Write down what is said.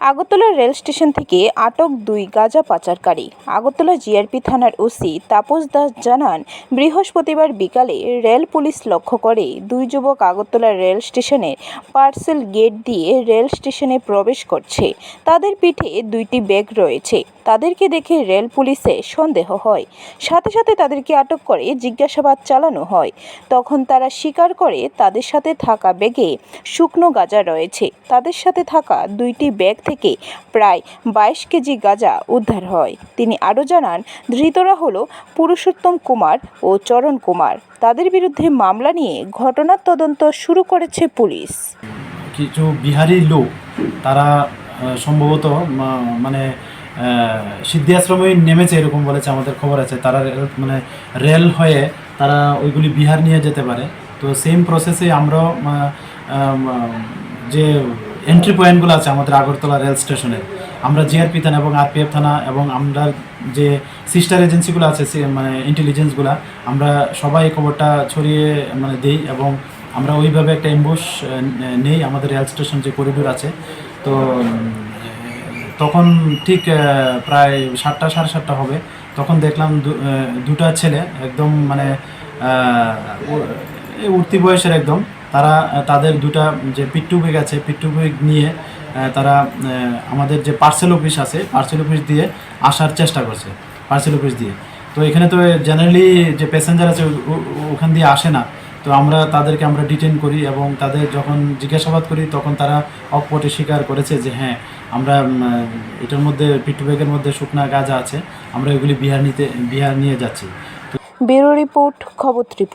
Agartala rail station থেকে আটক দুই গাঁজা পাচারকারী। আগরতলা জিআরপি থানার ওসি তাপস দাস জানান, বৃহস্পতিবার বিকালে রেল পুলিশ লক্ষ্য করে দুই যুবক আগরতলা রেল স্টেশনের পার্সেল গেট দিয়ে রেল স্টেশনে প্রবেশ করছে। তাদের পিঠে দুইটি ব্যাগ রয়েছে। তাদেরকে দেখে রেল পুলিশে সন্দেহ হয়। সাথে সাথে তাদেরকে আটক করে জিজ্ঞাসাবাদ চালানো হয়। তখন তারা স্বীকার করে তাদের সাথে থাকা ব্যাগে শুকনো গাঁজা রয়েছে। তাদের সাথে থাকা দুইটি ব্যাগ থেকে প্রায় বাইশ কেজি গাঁজা উদ্ধার হয়। তিনি আরও জানান, ধৃতরা হল পুরুষোত্তম কুমার ও চরণ কুমার। তাদের বিরুদ্ধে মামলা নিয়ে ঘটনার তদন্ত শুরু করেছে পুলিশ। কিছু বিহারি লোক, তারা সম্ভবত মানে সিদ্ধি আশ্রমে নেমেছে এরকম বলেছে, আমাদের খবর আছে। তারা মানে রেল হয়ে তারা ওইগুলি বিহার নিয়ে যেতে পারে। তো সেম প্রসেসে আমরাও যে এন্ট্রি পয়েন্টগুলো আছে আমাদের আগরতলা রেল স্টেশনের। আমরা জিআরপি থানা এবং আরপিএফ থানা এবং আমরা যে সিস্টার এজেন্সিগুলো আছে মানে ইন্টেলিজেন্সগুলো আমরা সবাই খবরটা ছড়িয়ে মানে দেই এবং আমরা ওইভাবে একটা এম্বুশ নেই আমাদের রেল স্টেশন যে করিডোর আছে। তো, তখন ঠিক প্রায় সাতটা, সাড়ে সাতটা হবে। তখন দেখলাম দুটা ছেলে একদম মানে উঠতি বয়সের একদম। তারা তাদের দুটা যে পিট্টু বেগ আছে পিট্টু বেগ নিয়ে তারা আমাদের যে পার্সেল অফিস আছে পার্সেল অফিস দিয়ে আসার চেষ্টা করছে পার্সেল অফিস দিয়ে। তো এখানে তো জেনারেলি যে প্যাসেঞ্জার আছে ওখান দিয়ে আসে না। তো আমরা তাদেরকে আমরা ডিটেন করি এবং তাদের যখন জিজ্ঞাসাবাদ করি, তখন তারা অকপটে স্বীকার করেছে যে হ্যাঁ আমরা এটার মধ্যে পিট্টু ব্যাগের মধ্যে শুকনা গাঁজা আছে, আমরা এগুলি বিহার নিতে, বিহার নিয়ে যাচ্ছি। ব্যুরো রিপোর্ট, খবর